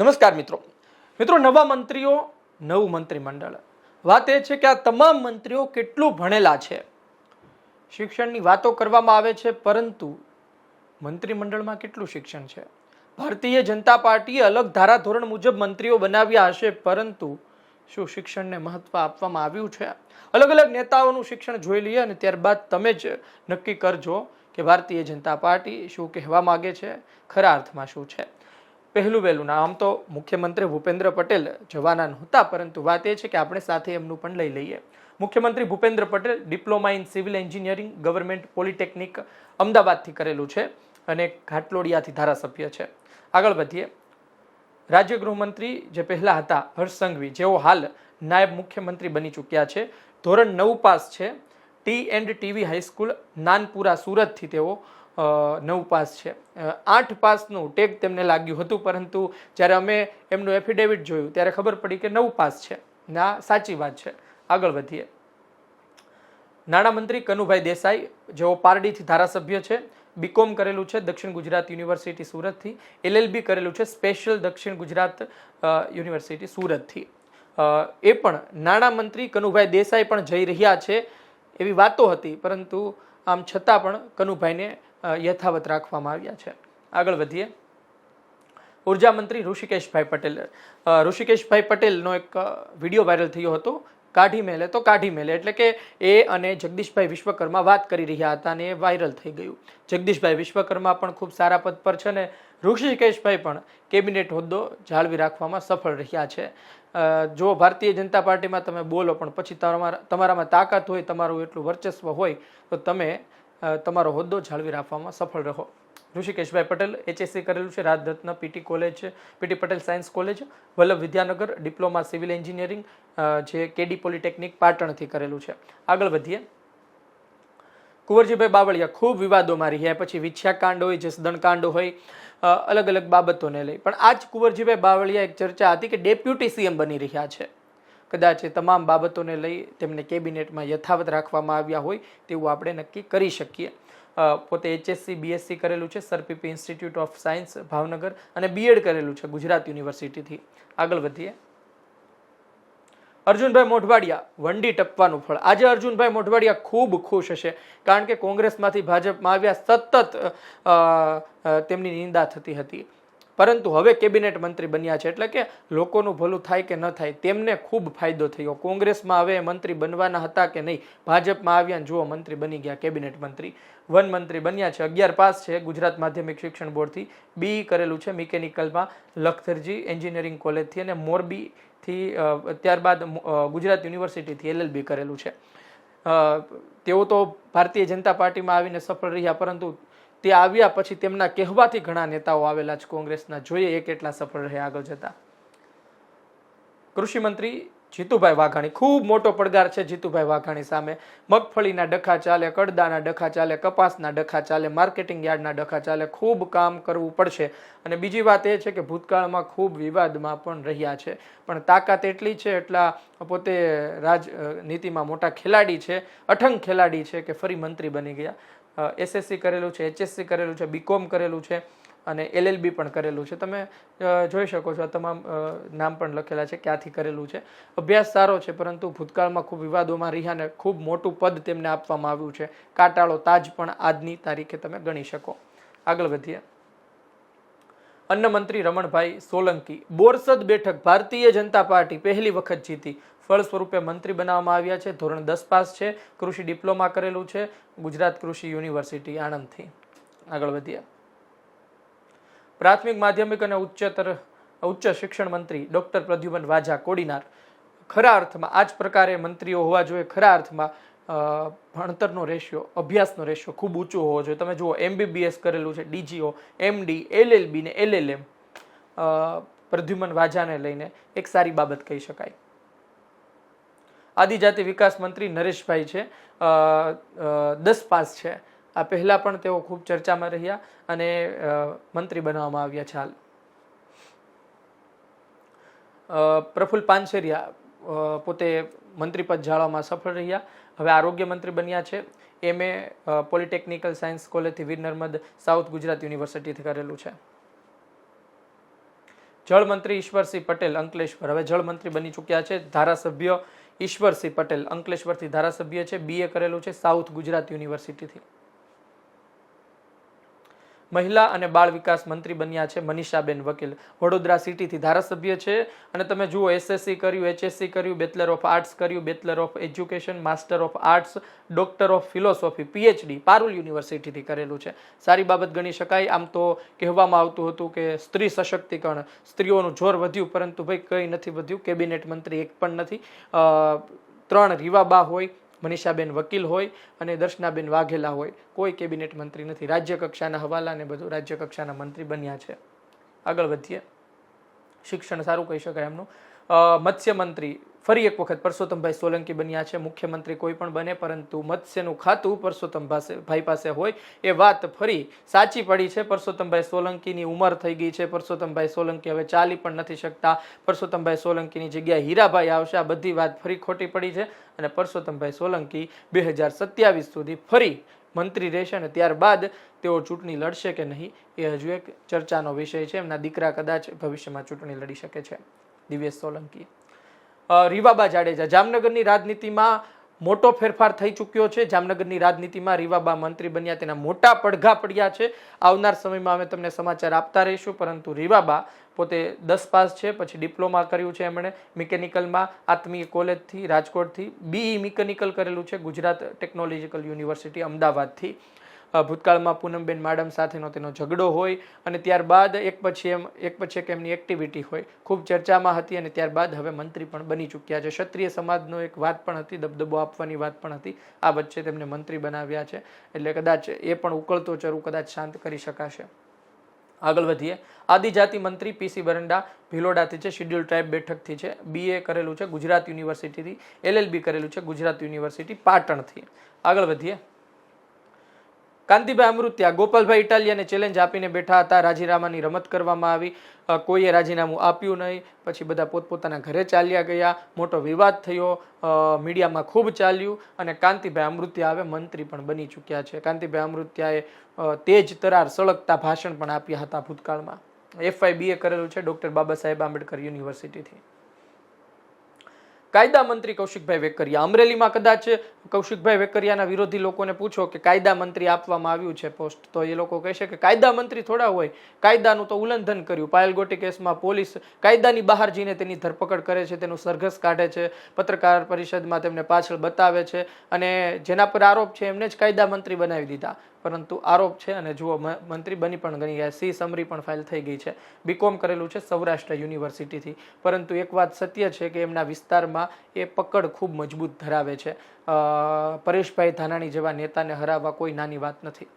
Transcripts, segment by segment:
નમસ્કાર મિત્રો. મિત્રો, નવા મંત્રીઓ, નવું મંત્રીમંડળ. વાત એ છે કે આ તમામ મંત્રીઓ કેટલું ભણેલા છે? શિક્ષણની વાતો કરવામાં આવે છે, પરંતુ મંત્રીમંડળમાં કેટલું શિક્ષણ છે? ભારતીય જનતા પાર્ટીએ અલગ ધારાધોરણ મુજબ મંત્રીઓ બનાવ્યા હશે, પરંતુ શું શિક્ષણને મહત્વ આપવામાં આવ્યું છે? અલગ અલગ નેતાઓનું શિક્ષણ જોઈ લઈએ અને ત્યારબાદ તમે જ નક્કી કરજો કે ભારતીય જનતા પાર્ટી શું કહેવા માગે છે, ખરા અર્થમાં શું છે? પહેલું વહેલું. ના, આમ તો મુખ્યમંત્રી ભૂપેન્દ્ર પટેલ જવાના નહોતા પરંતુ વાત એ છે કે આપણે સાથે એમનું પણ લઈ લઈએ. મુખ્યમંત્રી Bhupendra Patel diploma in civil engineering, government polytechnic અમદાવાદથી કરેલું છે અને ઘાટલોડિયાથી ધારાસભ્ય છે. આગળ વધીએ. રાજ્ય ગૃહમંત્રી જે પહેલાં હતા, હર્ષ સંઘવી, જેઓ હાલ નાયબ મુખ્યમંત્રી બની ચૂક્યા છે. ધોરણ નવ પાસ છે. T and TV high school, Nanpura, સુરતથી તેઓ નવ પાસ છે. આઠ પાસનું ટેગ તેમને લાગ્યું હતું, પરંતુ જ્યારે અમે એમનું એફિડેવિટ જોયું, ત્યારે ખબર પડી કે નવ પાસ છે. ના, સાચી વાત છે. આગળ વધીએ. નાણામંત્રી કનુભાઈ દેસાઈ, જેઓ પારડીથી ધારાસભ્ય છે બીકોમ કરેલું છે દક્ષિણ ગુજરાત યુનિવર્સિટી સુરતથી એલએલબી કરેલું છે સ્પેશિયલ દક્ષિણ ગુજરાત યુનિવર્સિટી સુરતથી. એ પણ નાણામંત્રી કનુભાઈ દેસાઈ પણ જઈ રહ્યા છે એવી વાતો હતી, પરંતુ આમ છતાં પણ કનુભાઈને યથાવત રાખવામાં આવ્યા છે. આગળ વધીએ. ઊર્જા મંત્રી ઋષિકેશભાઈ પટેલ ઋષિકેશભાઈ પટેલનો એક વીડિયો વાયરલ થયો હતો, કાઢી મેલે તો કાઢી મેલે, એટલે કે એ અને જગદીશભાઈ વિશ્વકર્મા વાત કરી રહ્યા હતા અને એ વાયરલ થઈ ગયું. જગદીશભાઈ વિશ્વકર્મા પણ ખૂબ સારા પદ પર છે ને ઋષિકેશભાઈ પણ કેબિનેટ હોદ્દો જાળવી રાખવામાં સફળ રહ્યા છે. જો ભારતીય જનતા પાર્ટીમાં તમે બોલો, પણ પછી તમારા, તમારામાં તાકાત હોય, તમારું એટલું વર્ચસ્વ હોય, તો તમે તમારો હોદ્દો જાળવી રાખવામાં સફળ રહો. ઋષિકેશભાઈ પટેલ એચએસસી કરેલું છે Rajratna PT college PT Patel science college Vallabh Vidyanagar diploma civil engineering જે કેડી પોલિટેકનિક પાટણથી કરેલું છે. આગળ વધીએ. કુંવરજીભાઈ બાવળિયા, ખૂબ વિવાદોમાં રહ્યા, પછી વિછ્યાકાંડ હોય જસદણકાંડ હોય અલગ અલગ બાબતોને લઈ. પણ આજ કુંવરજીભાઈ બાવળિયા એક ચર્ચા હતી કે ડેપ્યુટી સીએમ બની રહ્યા છે. કદાચ એ તમામ બાબતોને લઈ તેમને કેબિનેટમાં યથાવત રાખવામાં આવ્યા હોય તેવું આપણે નક્કી કરી શકીએ. પોતે એચએસસી બીએસસી કરેલું છે Sir PP institute of science Bhavnagar અને બીએડ કરેલું છે ગુજરાત યુનિવર્સિટીથી. આગળ વધીએ. અર્જુનભાઈ મોઢવાડિયા, વંડી ટપવાનું ફળ. આજે અર્જુનભાઈ મોઢવાડિયા ખૂબ ખુશ હશે, કારણ કે કોંગ્રેસમાંથી ભાજપમાં આવ્યા સતત તેમની નિંદા થતી હતી. પરંતુ હવે કેબિનેટ મંત્રી બન્યા છે એટલે કે લોકોનું ભલું થાય કે ન થાય તેમને ખૂબ ફાયદો થયો. કોંગ્રેસમાં હવે મંત્રી બનવાના હતા કે નહીં? ભાજપમાં આવ્યા જુઓ, મંત્રી બની ગયા, કેબિનેટ મંત્રી. વન મંત્રી બન્યા છે. અગિયાર પાસ છે ગુજરાત માધ્યમિક શિક્ષણ બોર્ડથી. બી કરેલું છે મિકેનિકલમાં લખતરજી એન્જિનિયરિંગ કોલેજથી અને મોરબીથી ત્યારબાદ ગુજરાત યુનિવર્સિટીથી એલએલબી કરેલું છે. તેઓ તો ભારતીય જનતા પાર્ટીમાં આવીને સફળ રહ્યા, પરંતુ તે આવ્યા પછી તેમના કહેવાથી ઘણા નેતાઓ આવેલા છે કોંગ્રેસના જોઈએ એ કેટલા સફળ રહ્યા આગળ જતા. કૃષિમંત્રી જીતુભાઈ વાઘાણી ખૂબ મોટો પડકાર છે. જીતુભાઈ વાઘાણી સામે મગફળીના ડખા ચાલે, કડદાના ડખા ચાલે, કપાસના ડખા ચાલે, માર્કેટિંગ યાર્ડના ડખા ચાલે, ખૂબ કામ કરવું પડશે. અને બીજી વાત એ છે કે ભૂતકાળમાં ખૂબ વિવાદમાં પણ રહ્યા છે. પણ તાકાત એટલી છે, એટલા પોતે રાજનીતિમાં મોટા ખેલાડી છે, અઠંગ ખેલાડી છે કે ફરી મંત્રી બની ગયા. એસએસસી કરેલું છે એચએસસી કરેલું છે બીકોમ કરેલું છે અને એલએલબી પણ કરેલું છે. તમે જોઈ શકો છો આ તમામ નામ પણ લખેલા છે ક્યાંથી કરેલું છે. અભ્યાસ સારો છે, પરંતુ ભૂતકાળમાં ખૂબ વિવાદોમાં રહ્યાને ખૂબ મોટું પદ તેમને આપવામાં આવ્યું છે. કાટાળો તાજ પણ આજની તારીખે તમે ગણી શકો. આગળ વધીએ. અન્ન મંત્રી રમણભાઈ સોલંકી બોરસદ બેઠક ભારતીય જનતા પાર્ટી પહેલી વખત જીતી. ફળ સ્વરૂપે મંત્રી બનાવવામાં આવ્યા છે. ધોરણ દસ પાસ છે. કૃષિ ડિપ્લોમા કરેલું છે. ગુજરાત કૃષિ યુનિવર્સિટી આણંદથી. આગળ વધ્યા પ્રાથમિક, માધ્યમિક અને ઉચ્ચતર, ઉચ્ચ શિક્ષણ મંત્રી ડોક્ટર પ્રદ્યુમન વાજા કોડીનાર. ખરા અર્થમાં આ જ પ્રકારે મંત્રીઓ હોવા જોઈએ. ખરા અર્થમાં ભણતરનો રેશિયો, અભ્યાસનો રેશિયો ખૂબ ઊંચો હોવો જોઈએ. તમે જુઓ એમબીબીએસ કરેલું છે ડીજીઓ એમડી એલએલબી ને એલએલએમ પ્રદ્યુમન વાજાને લઈને એક સારી બાબત કહી શકાય. આદિજાતિ વિકાસ મંત્રી નરેશભાઈ છે. દસ પાસ છે. આ પહેલાં પણ તેઓ ખૂબ ચર્ચામાં રહ્યા અને મંત્રી બનાવવામાં આવ્યા છે હાલ. પ્રફુલ્લ પાનસેરિયા પોતે મંત્રીપદ જાળવવામાં સફળ રહ્યા. હવે આરોગ્ય મંત્રી બન્યા છે. એમએ પોલિટેકનિકલ સાયન્સ કોલેજથી વીર નર્મદ સાઉથ ગુજરાત યુનિવર્સિટીથી કરેલું છે. જળમંત્રી ઈશ્વરસિંહ પટેલ અંકલેશ્વર. હવે જળમંત્રી બની ચૂક્યા છે ધારાસભ્ય ઈશ્વરસિંહ પટેલ. અંકલેશ્વરથી ધારાસભ્ય છે બીએ કરેલું છે સાઉથ ગુજરાત યુનિવર્સિટીથી મહિલા અને બાળ વિકાસ મંત્રી બન્યા છે મનીષાબેન વકીલ. વડોદરા સિટીથી ધારાસભ્ય છે અને તમે જુઓ એસએસસી કર્યું એચએસસી કર્યું બેચલર ઓફ આર્ટ્સ કર્યું bachelor of education master of arts doctor of philosophy PhD Parul યુનિવર્સિટીથી કરેલું છે. સારી બાબત ગણી શકાય. આમ તો કહેવામાં આવતું હતું કે સ્ત્રી સશક્તિકરણ, સ્ત્રીઓનું જોર વધ્યું, પરંતુ ભાઈ કંઈ નથી વધ્યું. કેબિનેટ મંત્રી એક પણ નથી. ત્રણ રીવાબા હોય મનીષાબેન વકીલ હોય અને દર્શનાબેન વાઘેલા હોય. કોઈ કેબિનેટ મંત્રી નથી. રાજ્ય કક્ષાના હવાલા ને બધું રાજ્ય કક્ષાના મંત્રી બન્યા છે. આગળ વધીએ. શિક્ષણ સારું કહી શકાય એમનું. મત્સ્ય મંત્રી ફરી એક વખત પરસોત્તમભાઈ સોલંકી બન્યા છે. મુખ્યમંત્રી કોઈ પણ બને, પરંતુ મત્સ્યનું ખાતું પરસોત્તમભાઈ પાસે હોય એ વાત ફરી સાચી પડી છે. પરસોત્તમભાઈ સોલંકીની ઉંમર થઈ ગઈ છે. પરસોત્તમભાઈ સોલંકી હવે ચાલી પણ નથી શકતા. પરસોત્તમભાઈ સોલંકીની જગ્યાએ હીરાભાઈ આવશે. આ બધી વાત ફરી ખોટી પડી છે અને પરસોત્તમભાઈ સોલંકી બે હજાર સત્યાવીસ સુધી ફરી મંત્રી રહેશે અને ત્યારબાદ તેઓ ચૂંટણી લડશે કે નહીં એ હજુ એક ચર્ચાનો વિષય છે. એમના દીકરા કદાચ ભવિષ્યમાં ચૂંટણી લડી શકે છે. દિવ્યેશ સોલંકી. રીવાબા જાડેજા. જામનગરની રાજનીતિમાં મોટો ફેરફાર થઈ ચૂક્યો છે. જામનગરની રાજનીતિમાં રીવાબા મંત્રી બન્યા. તેના મોટા પડઘા પડ્યા છે. આવનાર સમયમાં અમે તમને સમાચાર આપતા રહીશું. પરંતુ રીવાબા પોતે દસ પાસ છે. પછી ડિપ્લોમા કર્યું છે એમણે મિકેનિકલમાં, આત્મીય કોલેજથી, રાજકોટથી બીઈ મિકેનિકલ કરેલું છે. ગુજરાત ટેકનોલોજીકલ યુનિવર્સિટી, અમદાવાદથી. ભૂતકાળમાં પૂનમબેન માડમ સાથેનો તેનો ઝઘડો હોય અને ત્યારબાદ એક પછી એમ એક પછી એક એમની એક્ટિવિટી હોય. ખૂબ ચર્ચામાં હતી અને ત્યારબાદ હવે મંત્રી પણ બની ચૂક્યા છે. ક્ષત્રિય સમાજનો એક વાત પણ હતી, દબદબો આપવાની વાત પણ હતી. આ વચ્ચે તેમને મંત્રી બનાવ્યા છે. એટલે કદાચ એ પણ ઉકળતો ચરુ કદાચ શાંત કરી શકાશે. આગળ વધીએ. આદિજાતિ મંત્રી પીસી બરંડા ભિલોડાથી છે. શિડ્યુલ ટ્રાઇબ બેઠકથી છે. બીએ કરેલું છે ગુજરાત યુનિવર્સિટીથી. એલએલબી કરેલું છે. ગુજરાત યુનિવર્સિટી પાટણથી. આગળ વધીએ. કાંતિભાઈ અમૃત્યા, ગોપાલભાઈ ઇટાલિયાને ચેલેન્જ આપીને બેઠા હતા. રાજીનામાની રમત કરવામાં આવી. કોઈએ રાજીનામું આપ્યું નહીં. પછી બધા પોતપોતાના ઘરે ચાલ્યા ગયા. મોટો વિવાદ થયો. મીડિયામાં ખૂબ ચાલ્યું અને કાંતિભાઈ અમૃત્યા હવે મંત્રી પણ બની ચૂક્યા છે. કાંતિભાઈ અમૃત્યાએ તેજ તરાર સળગતા ભાષણ પણ આપ્યા હતા ભૂતકાળમાં. એફઆઈ બીએ કરેલું છે ડૉક્ટર બાબા સાહેબ આંબેડકર યુનિવર્સિટીથી. કાયદા મંત્રી કૌશિકભાઈ વેકરિયા. અમરેલીમાં કદાચ કૌશિકભાઈ વેકરિયાના વિરોધી લોકોને પૂછો કે કાયદા મંત્રી આપવામાં આવ્યું છે પોસ્ટ, તો એ લોકો કહેશે કે કાયદા મંત્રી થોડા હોય. કાયદાનું તો ઉલ્લંઘન કર્યું. પાયલ ગોટી કેસમાં પોલીસ કાયદાની બહાર જઈને તેની ધરપકડ કરે છે, તેનું સરઘસ કાઢે છે. પત્રકાર પરિષદમાં તેમને પાછળ બતાવે છે અને જેના પર આરોપ છે એમને જ કાયદા મંત્રી બનાવી દીધા. પરંતુ આરોપ છે અને જુઓ મંત્રી બની પણ ગણી ગયા. સી સમરી પણ ફાઇલ થઈ ગઈ છે. બીકોમ કરેલું છે સૌરાષ્ટ્ર યુનિવર્સિટીથી. પરંતુ એક વાત સત્ય છે કે એમના વિસ્તારમાં એ પકડ ખૂબ મજબૂત ધરાવે છે. પરેશભાઈ ધાનાણી જેવા નેતાને હરાવવા કોઈ નાની વાત નથી.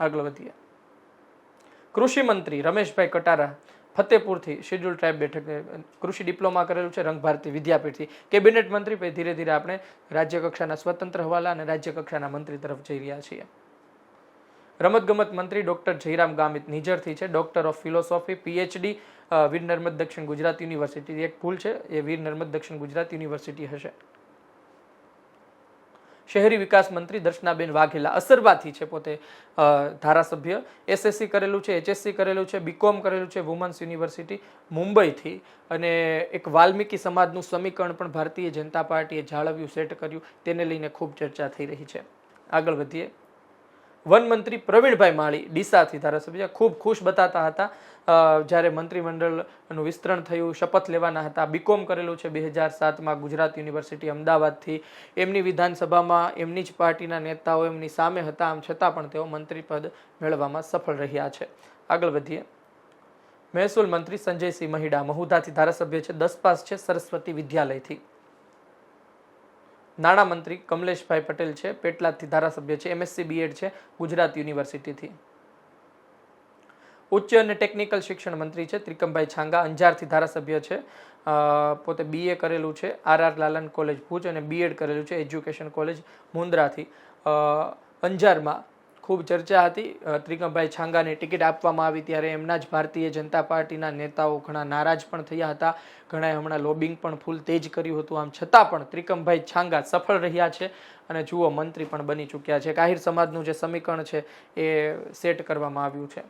આગળ વધીએ. કૃષિ મંત્રી રમેશભાઈ કટારા ફતેપુરથી શેડ્યુલ ટ્રાઇબ બેઠક કૃષિ ડિપ્લોમા કરેલું છે રંગભારતી વિદ્યાપીઠથી. કેબિનેટ મંત્રી ધીરે ધીરે આપણે રાજ્ય કક્ષાના સ્વતંત્ર હવાલા અને રાજ્ય કક્ષાના મંત્રી તરફ જઈ રહ્યા છીએ. રમતગમત મંત્રી ડોક્ટર જયરામ ગામિત નિજરથી છે. Doctor of philosophy, PhD Veer Narmad દક્ષિણ ગુજરાત યુનિવર્સિટી એક ભૂલ છે. એ વીર નર્મદ દક્ષિણ ગુજરાત યુનિવર્સિટી હશે. શહેરી વિકાસ મંત્રી દર્શનાબેન વાઘેલા અસરવાથી છે પોતે ધારાસભ્ય. એસએસસી કરેલું છે, એચએસસી કરેલું છે, બીકોમ કરેલું છે વુમન્સ યુનિવર્સિટી મુંબઈથી. અને એક વાલ્મીકી સમાજનું સમીકરણ પણ ભારતીય જનતા પાર્ટીએ જાળવ્યું, સેટ કર્યું. તેને લઈને ખૂબ ચર્ચા થઈ રહી છે. આગળ વધીએ. વન મંત્રી પ્રવીણભાઈ માળી ડીસાથી ધારાસભ્ય ખૂબ ખુશ બતાતા હતા. જ્યારે મંત્રીમંડળનું વિસ્તરણ થયું, શપથ લેવાના હતા બીકોમ કરેલું છે બે હજાર સાતમાં ગુજરાત યુનિવર્સિટી અમદાવાદથી. એમની વિધાનસભામાં એમની જ પાર્ટીના નેતાઓ એમની સામે હતા, આમ છતાં પણ તેઓ મંત્રી પદ મેળવવામાં સફળ રહ્યા છે. આગળ વધીએ. મહેસૂલ મંત્રી સંજયસિંહ મહિડા મહુધાથી ધારાસભ્ય છે દસ પાસ છે સરસ્વતી વિદ્યાલયથી. નાણામંત્રી કમલેશભાઈ પટેલ છે, પેટલાદથી ધારાસભ્ય છે, એમએસસી બીએડ છે, ગુજરાત યુનિવર્સિટીથી. ઉચ્ચ અને ટેકનિકલ શિક્ષણ મંત્રી છે, ત્રિકમભાઈ છાંગા, અંજારથી ધારાસભ્ય છે પોતે બીએ કરેલું છે, R R Lalan college Bhuj અને બીએડ કરેલું છે, એજ્યુકેશન કોલેજ મુન્દ્રાથી અંજારમાં ખૂબ ચર્ચા હતી. ત્રિકમભાઈ છાંગાને ટિકિટ આપવામાં આવી ત્યારે એમના જ ભારતીય જનતા પાર્ટીના નેતાઓ ઘણા નારાજ પણ થયા હતા. ઘણાએ હમણાં લોબિંગ પણ ફૂલ તેજ કર્યું હતું. આમ છતાં પણ ત્રિકમભાઈ છાંગા સફળ રહ્યા છે અને જુઓ મંત્રી પણ બની ચૂક્યા છે. કાહિર સમાજનું જે સમીકરણ છે એ સેટ કરવામાં આવ્યું છે.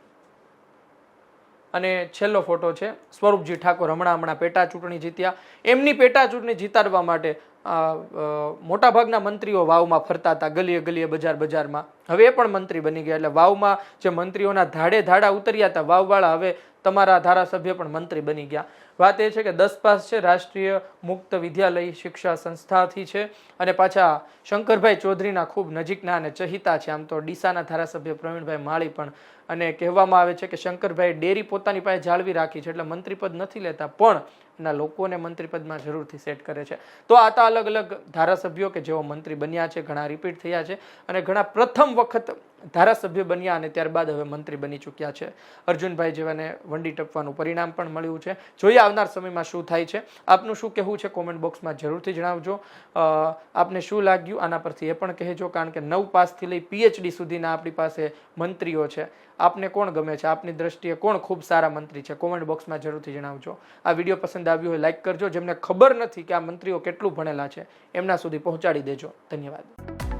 અને છેલ્લો ફોટો છે. સ્વરૂપજી ઠાકોર હમણાં હમણાં પેટા ચૂંટણી જીત્યા. એમની પેટા ચૂંટણી જીતાડવા માટે મોટાભાગના મંત્રીઓ વાવમાં ફરતા હતા. ગલીએ ગલીએ, બજાર બજારમાં. હવે પણ મંત્રી બની ગયા. એટલે વાવમાં જે મંત્રીઓના ધાડે ધાડા ઉતર્યા હતા, વાવવાળા હવે તમારા ધારાસભ્ય પણ મંત્રી બની ગયા. વાત એ છે કે દસ પાસ છે, રાષ્ટ્રીય મુક્ત વિદ્યાલય શિક્ષા સંસ્થાથી છે અને પાછા શંકરભાઈ ચૌધરીના ખૂબ નજીકના અને ચહિતા છે. આમ તો ડીસાના ધારાસભ્ય પ્રવીણભાઈ માળી પણ. અને કહેવામાં આવે છે કે શંકરભાઈ ડેરી પોતાની પાસે જાળવી રાખી છે, એટલે મંત્રીપદ નથી લેતા. પણ એના લોકોને મંત્રીપદમાં જરૂરથી સેટ કરે છે. તો આ અલગ અલગ ધારાસભ્યો કે જેઓ મંત્રી બન્યા છે, ઘણા રિપીટ થયા છે અને ઘણા પ્રથમ વખત ધારાસભ્ય બન્યા અને ત્યારબાદ હવે મંત્રી બની ચૂક્યા છે. અર્જુનભાઈ જેવાને વંડી ટપવાનું પરિણામ પણ મળ્યું છે. જોઈએ આવનાર સમયમાં શું થાય છે. આપનું શું કહેવું છે કોમેન્ટ બોક્સમાં જરૂરથી જણાવજો. આપને શું લાગ્યું? આના પરથી એ પણ કહેજો, કારણ કે નવ પાસથી લઈ પીએચડી સુધીના આપણી પાસે મંત્રીઓ છે. આપને કોણ ગમે છે? આપની દ્રષ્ટિએ કોણ ખૂબ સારા મંત્રી છે? કોમેન્ટ બોક્સમાં જરૂરથી જણાવજો. આ વીડિયો પસંદ આવ્યો હોય લાઇક કરજો. જેમને ખબર નથી કે આ મંત્રીઓ કેટલું ભણેલા છે, એમના સુધી પહોંચાડી દેજો. ધન્યવાદ.